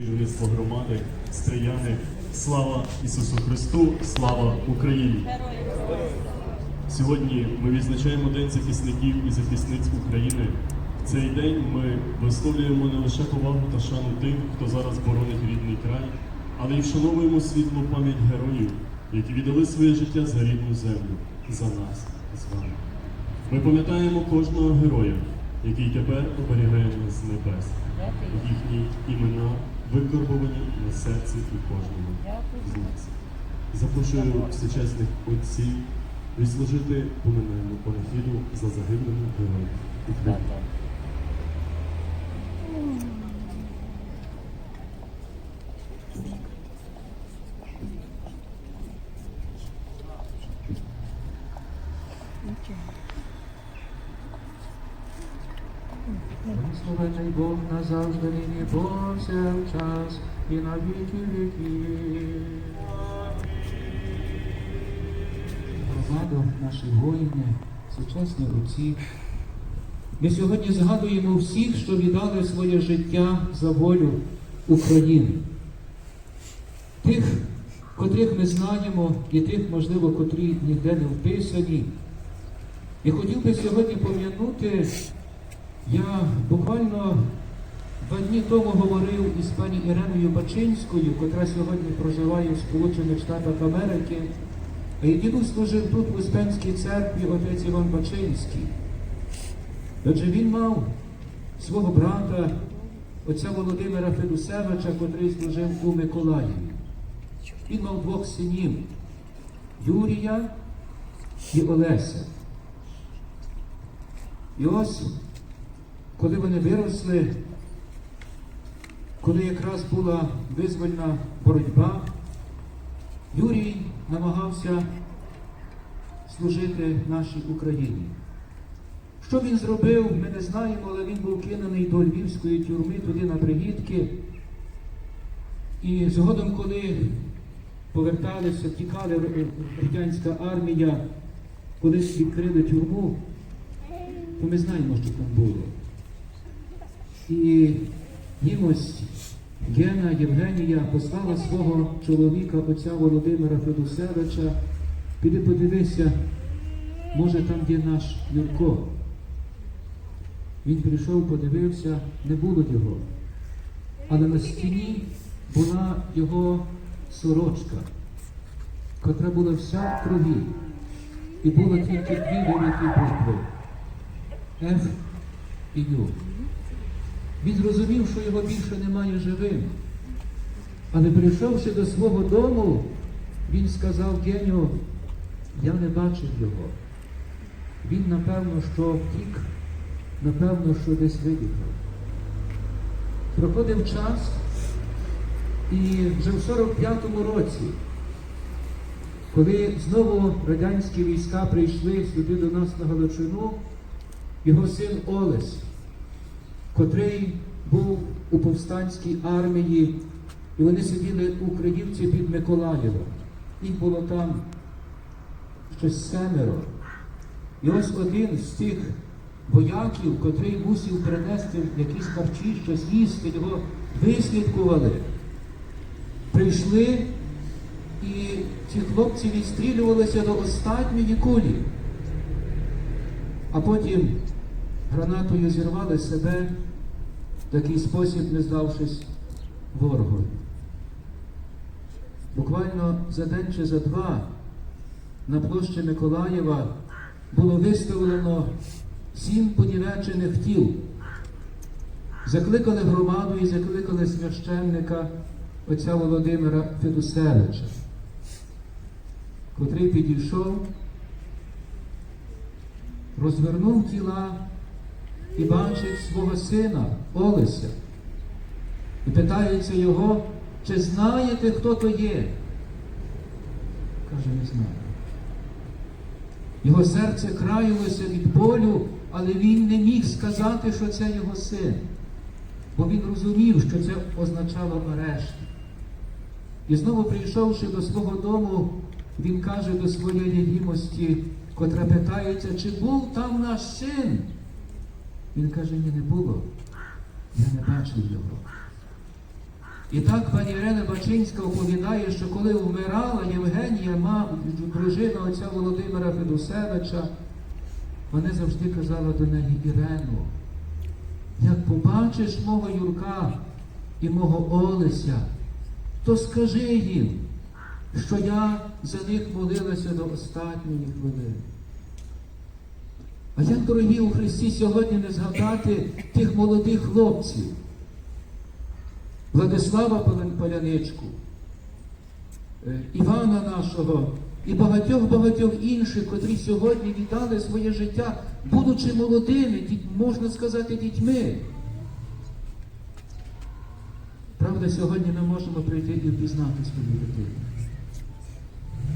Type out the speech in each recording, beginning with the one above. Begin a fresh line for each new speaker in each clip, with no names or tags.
Керівництво громади, стрияни. Слава Ісусу Христу! Слава Україні! Сьогодні ми відзначаємо День захисників і захисниць України. В цей день ми висловлюємо не лише повагу та шану тим, хто зараз боронить рідний край, але й вшановуємо світлу пам'ять героїв, які віддали своє життя за рідну землю, за нас з вами. Ми пам'ятаємо кожного героя, який тепер оберігає нас з небес. Їхні імена викорбовані на серці у кожному з нас. Запрошую всечесних отців відслужити поминальну панахіду за загиблими героями України.
Благословений Бог назавжди нині повсякчас і на віки віків. Громадо, наші воїни, сучасні отці. Ми сьогодні згадуємо всіх, що віддали своє життя за волю України. Тих, котрих ми знаємо, і тих, можливо, котрі ніде не вписані. І хотів би сьогодні пом'янути я буквально два дні тому говорив із пані Іреною Бачинською, котра сьогодні проживає в Сполучених Штатах Америки. А дідусь служив тут, в Успенській церкві, отець Іван Бачинський. Отже, він мав свого брата, отця Володимира Федусевича, котрий служив у Миколаєві. Він мав двох синів Юрія і Олеся. І ось коли вони виросли, коли якраз була визвольна боротьба, Юрій намагався служити нашій Україні. Що він зробив, ми не знаємо, але він був кинений до Львівської тюрми, туди на пригідки. І згодом, коли поверталися, втікали радянська армія, коли відкрили тюрму, то ми знаємо, що там було. І ось Гена Євгенія послала свого чоловіка, отця Володимира Федусевича, піди подивися, може там є наш Юрко. Він прийшов, подивився, не було його. Але на стіні була його сорочка, котра була вся в крові. І було тільки дві великі букви Ф і Ю. Він зрозумів, що його більше немає живим. Але прийшовши до свого дому, він сказав Геню, я не бачив його. Він, напевно, що втік, напевно, що десь вибігав. Проходив час, і вже в 45-му році, коли знову радянські війська прийшли сюди до нас на Галичину, його син Олесь котрий був у повстанській армії, і вони сиділи українці під Миколаєвом. Їх було там щось семеро. І ось один з тих вояків, котрий мусив принести якісь харчі, щось їсти, його вислідкували. Прийшли, і ці хлопці відстрілювалися до останньої кулі. А потім гранатою зірвали себе в такий спосіб, не здавшись ворогу. Буквально за день чи за два на площі Миколаєва було виставлено сім понівечених тіл. Закликали громаду і закликали священника отця Володимира Федусевича, котрий підійшов розвернув тіла і бачить свого сина Олеся. І питається його, чи знаєте, хто то є? Каже, не знаю. Його серце країлося від болю, але він не міг сказати, що це його син. Бо він розумів, що це означало арешт. І знову прийшовши до свого дому, він каже до своєї відомості, котра питається, чи був там наш син? Він каже, ні, не було. Я не бачив його. І так пані Ірина Бачинська оповідає, що коли вмирала Євгенія, ма- дружина отця Володимира Федусевича, вона завжди казала до неї Ірено, як побачиш мого Юрка і мого Олеся, то скажи їм, що я за них молилася до останньої хвилини. А як, дорогі у Христі, сьогодні не згадати тих молодих хлопців, Владислава Паляничку, е, Івана нашого і багатьох-багатьох інших, котрі сьогодні віддали своє життя, будучи молодими, можна сказати, дітьми. Правда, сьогодні ми можемо прийти і впізнати свою дитину.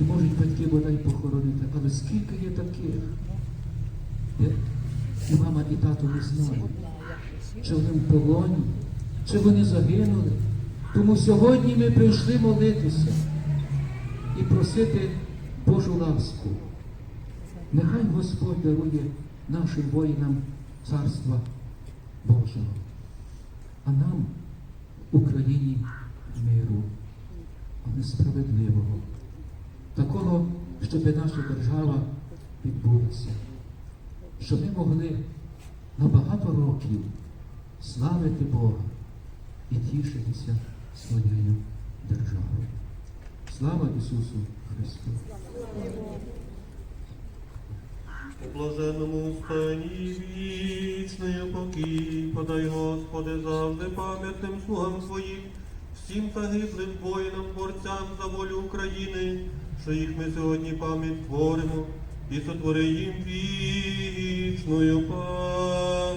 І можуть батьки бодай похоронити, але скільки є таких? І мама, і тато не знають, чи вони в полоні, чи вони загинули. Тому сьогодні ми прийшли молитися і просити Божу ласку. Нехай Господь дарує нашим воїнам Царства Божого, а нам, Україні, миру, а не справедливого, такого, щоб наша держава відбулася, щоб ми могли на багато років славити Бога і тішитися своєю державою. Слава Ісусу Христу!
У блаженному стані вічний покій, подай, Господи, завжди пам'ятним слугам Твоїм, всім загиблим воїнам, борцям за волю України, що їх ми сьогодні пам'ять творимо, і сотвори їм вічною пам'ять.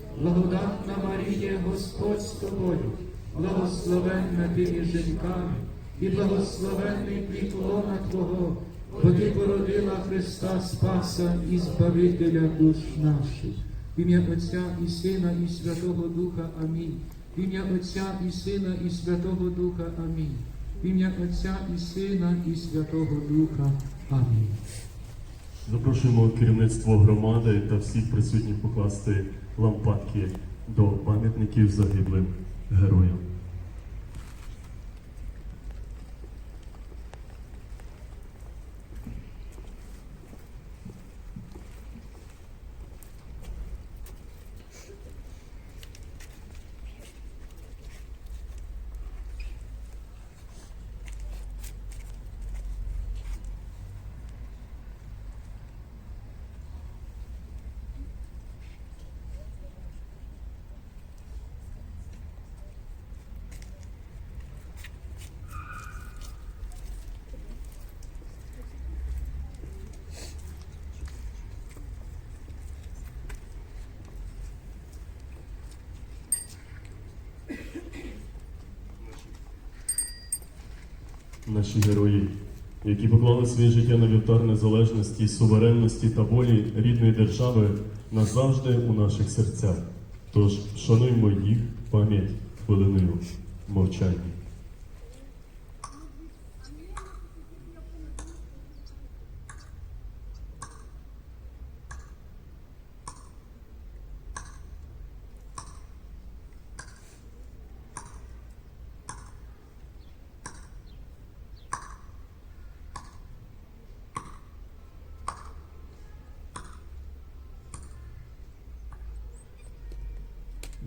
благодатна Марія, Господь з тобою, благословенна ти між жінками, і благословенний плід лона Твого, бо ти породила Христа Спаса і Збавителя душ наших. В ім'я Отця і Сина, і Святого Духа. Амінь. В ім'я Отця і Сина, і Святого Духа. Амінь. В ім'я Отця і Сина, і Святого Духа. Амінь.
Запрошуємо керівництво громади та всіх присутніх покласти лампадки до пам'ятників загиблим героям. Наші герої, які поклали своє життя на вівтар незалежності, суверенності та волі рідної держави назавжди у наших серцях. Тож шануймо їх пам'ять хвилиною мовчання.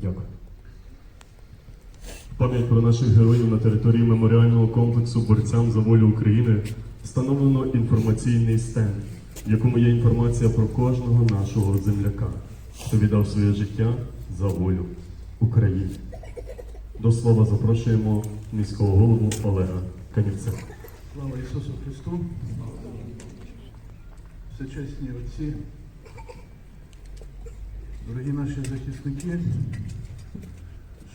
Дякую. Пам'ять про наших героїв на території меморіального комплексу борцям за волю України встановлено інформаційний стенд, в якому є інформація про кожного нашого земляка, хто віддав своє життя за волю України. До слова запрошуємо міського голову Олега Канівця.
Слава Ісусу Христу! Всечесні отці, дорогі наші захисники,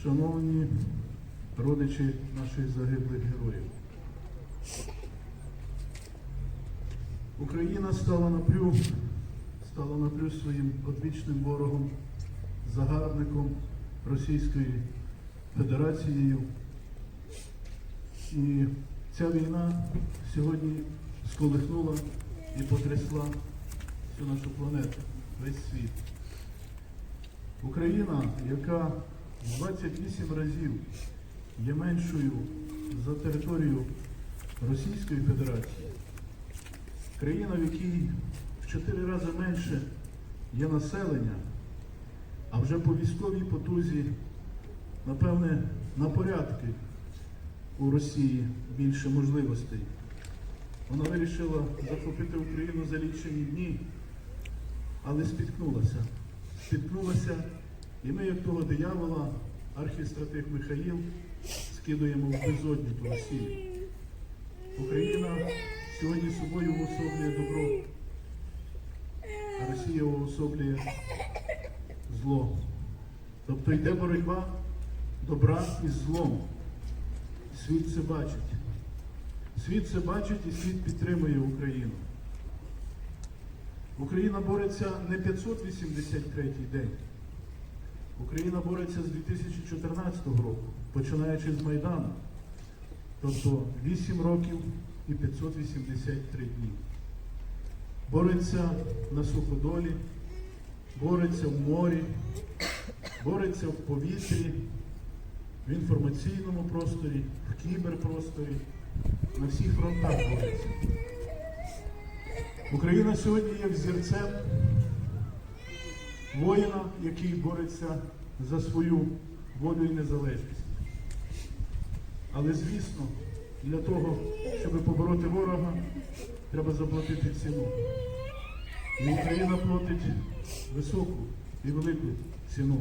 шановні родичі наших загиблих героїв. Україна стала напрю, стала напрю своїм одвічним ворогом, загарбником Російської Федерацією. І ця війна сьогодні сколихнула і потрясла всю нашу планету, весь світ. Україна, яка 28 разів є меншою за територію Російської Федерації, країна, в якій в 4 рази менше є населення, а вже по військовій потузі, напевне, на порядки у Росії більше можливостей. Вона вирішила захопити Україну за лічені дні, але спіткнулася. Спіткнулася, і ми, як того диявола, архістратих Михаїл, скидуємо в безодню ту Росію. Україна сьогодні собою уособлює добро, а Росія уособлює зло. Тобто йде боротьба добра із злом. Світ це бачить. Світ це бачить і світ підтримує Україну. Україна бореться не 583 день. Україна бореться з 2014 року, починаючи з Майдану. Тобто 8 років і 583 дні. Бореться на суходолі, бореться в морі, бореться в повітрі, в інформаційному просторі, в кіберпросторі, на всіх фронтах бореться. Україна сьогодні є взірцем воїна, який бореться за свою волю і незалежність. Але звісно, для того, щоб побороти ворога, треба заплатити ціну. І Україна платить високу і велику ціну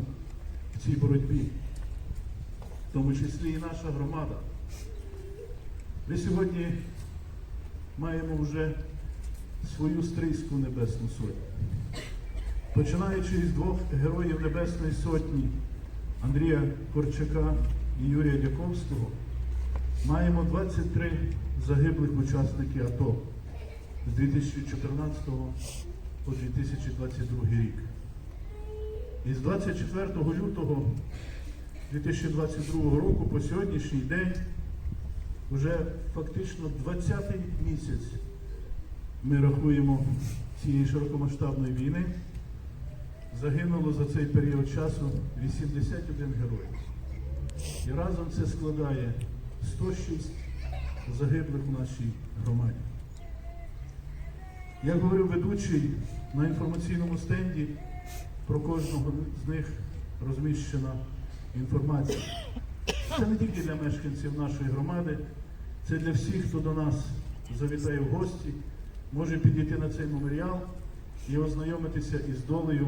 в цій боротьбі, в тому числі і наша громада. Ми сьогодні маємо вже свою стрийську небесну сотню. Починаючи із двох героїв Небесної Сотні Андрія Корчака і Юрія Дяковського, маємо 23 загиблих учасники АТО з 2014 по 2022 рік. І з 24 лютого 2022 року по сьогоднішній день вже фактично 20-й місяць ми рахуємо цієї широкомасштабної війни. Загинуло за цей період часу 81 герой. І разом це складає 106 загиблих у нашій громаді. Як говорив ведучий на інформаційному стенді, про кожного з них розміщена інформація. Це не тільки для мешканців нашої громади, це для всіх, хто до нас завітає в гості, може підійти на цей меморіал і ознайомитися із долею,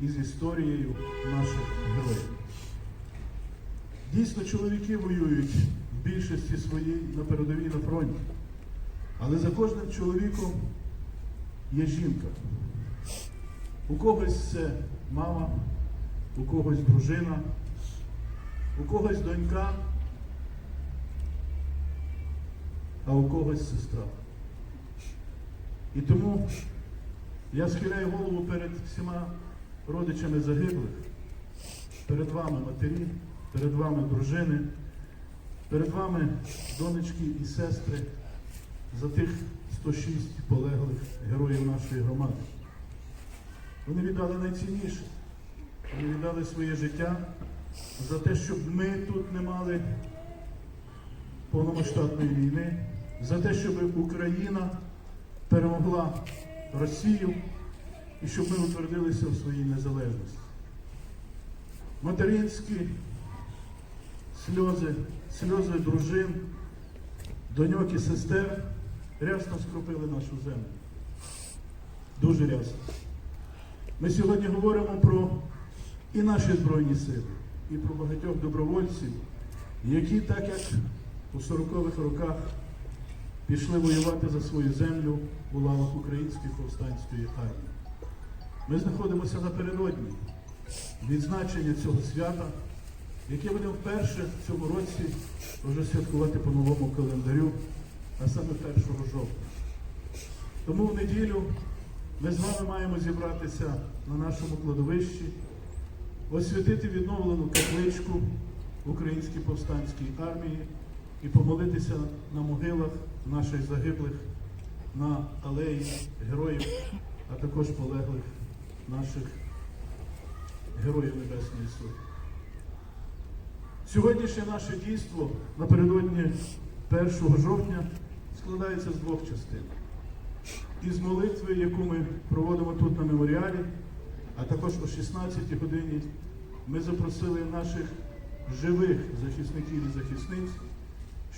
із історією наших героїв. Дійсно, чоловіки воюють в більшості своїй на передовій на фронті. Але за кожним чоловіком є жінка. У когось це мама, у когось дружина, у когось донька, а у когось сестра. І тому я схиляю голову перед всіма родичами загиблих, перед вами матері, перед вами дружини, перед вами донечки і сестри за тих 106 полеглих героїв нашої громади. Вони віддали найцінніше. Вони віддали своє життя за те, щоб ми тут не мали повномасштабної війни, за те, щоб Україна перемогла Росію і щоб ми утвердилися в своїй незалежності. Материнські сльози, сльози дружин, доньок і сестер рясно скропили нашу землю. Дуже рясно. Ми сьогодні говоримо про і наші Збройні сили, і про багатьох добровольців, які, так як у 40-х роках пішли воювати за свою землю у лавах Української повстанської армії. Ми знаходимося напередодні відзначення цього свята, яке будемо вперше в цьому році вже святкувати по новому календарю, а саме 1 жовтня. Тому в неділю ми з вами маємо зібратися на нашому кладовищі, освятити відновлену капличку Українській повстанській армії і помолитися на могилах наших загиблих на алеї героїв, а також полеглих наших героїв Небесної Сотні. Сьогоднішнє наше дійство напередодні 1 жовтня складається з двох частин. Із молитви, яку ми проводимо тут на меморіалі, а також о 16-й годині ми запросили наших живих захисників і захисниць,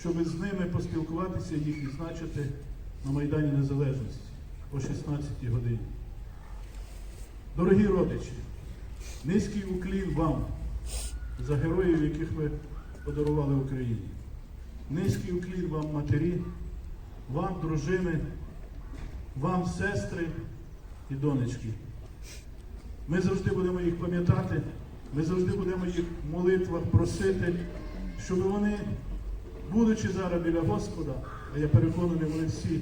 щоб з ними поспілкуватися і їх відзначити на Майдані Незалежності о 16 годині. Дорогі родичі, низький уклін вам за героїв, яких ви подарували Україні. Низький уклін вам матері, вам дружини, вам сестри і донечки. Ми завжди будемо їх пам'ятати, ми завжди будемо їх в молитвах просити, щоб вони, будучи зараз біля Господа, а я переконаний, вони всі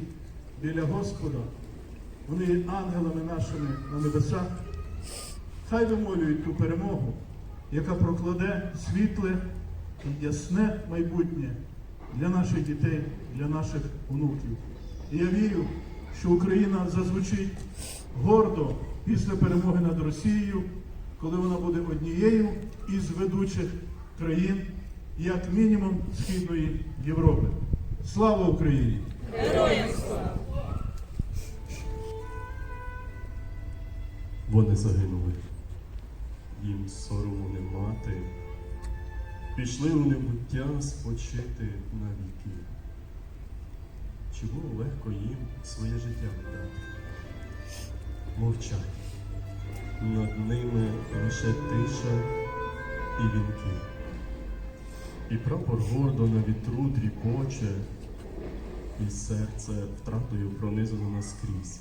біля Господа, вони є ангелами нашими на небесах, хай вимолюють ту перемогу, яка прокладе світле і ясне майбутнє для наших дітей, для наших онуків. І я вірю, що Україна зазвучить гордо після перемоги над Росією, коли вона буде однією із ведучих країн, як мінімум Східної Європи. Слава Україні! Героям слава!
Вони загинули. Їм сорому не мати. Пішли у небуття спочити на віки. Чи було легко їм своє життя віддати? Мовчать. Над ними лише тиша і вінки. І прапор гордо на вітру тріпоче, і серце втратою пронизано наскрізь.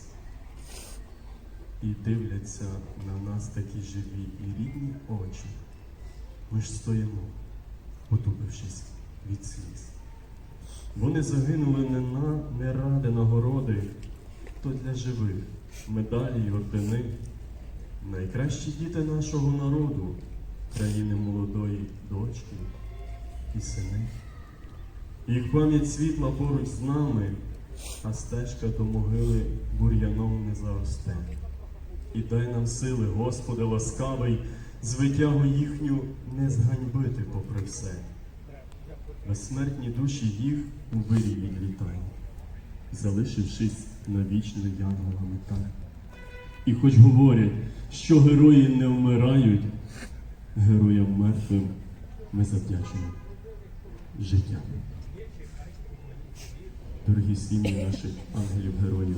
І дивляться на нас такі живі і рідні очі. Ми ж стоїмо, потупившись від сліз. Вони загинули не на не ради нагороди, то для живих медалі й ордени, найкращі діти нашого народу, країни молодої дочки і сини. Їх пам'ять світла поруч з нами, а стежка до могили бур'яном не заросте. І дай нам сили, Господи, ласкавий, звитягу їхню не зганьбити попри все. Безсмертні душі їх у вирі відлітай, залишившись навічно янголами так. І хоч говорять, що герої не вмирають, героям мертвим ми завдячуємо життя. Дорогі сім'ї наших ангелів-героїв,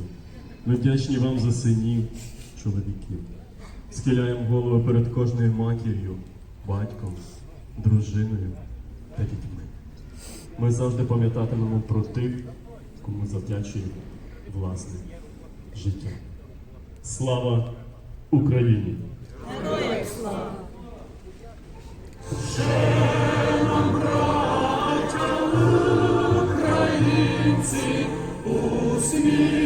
ми вдячні вам за синів, чоловіків. Схиляємо голови перед кожною матір'ю, батьком, дружиною та дітьми. Ми завжди пам'ятатимемо про тих, кому завдячуємо власне життя. Слава Україні!
Українці
Душу усміхнеться.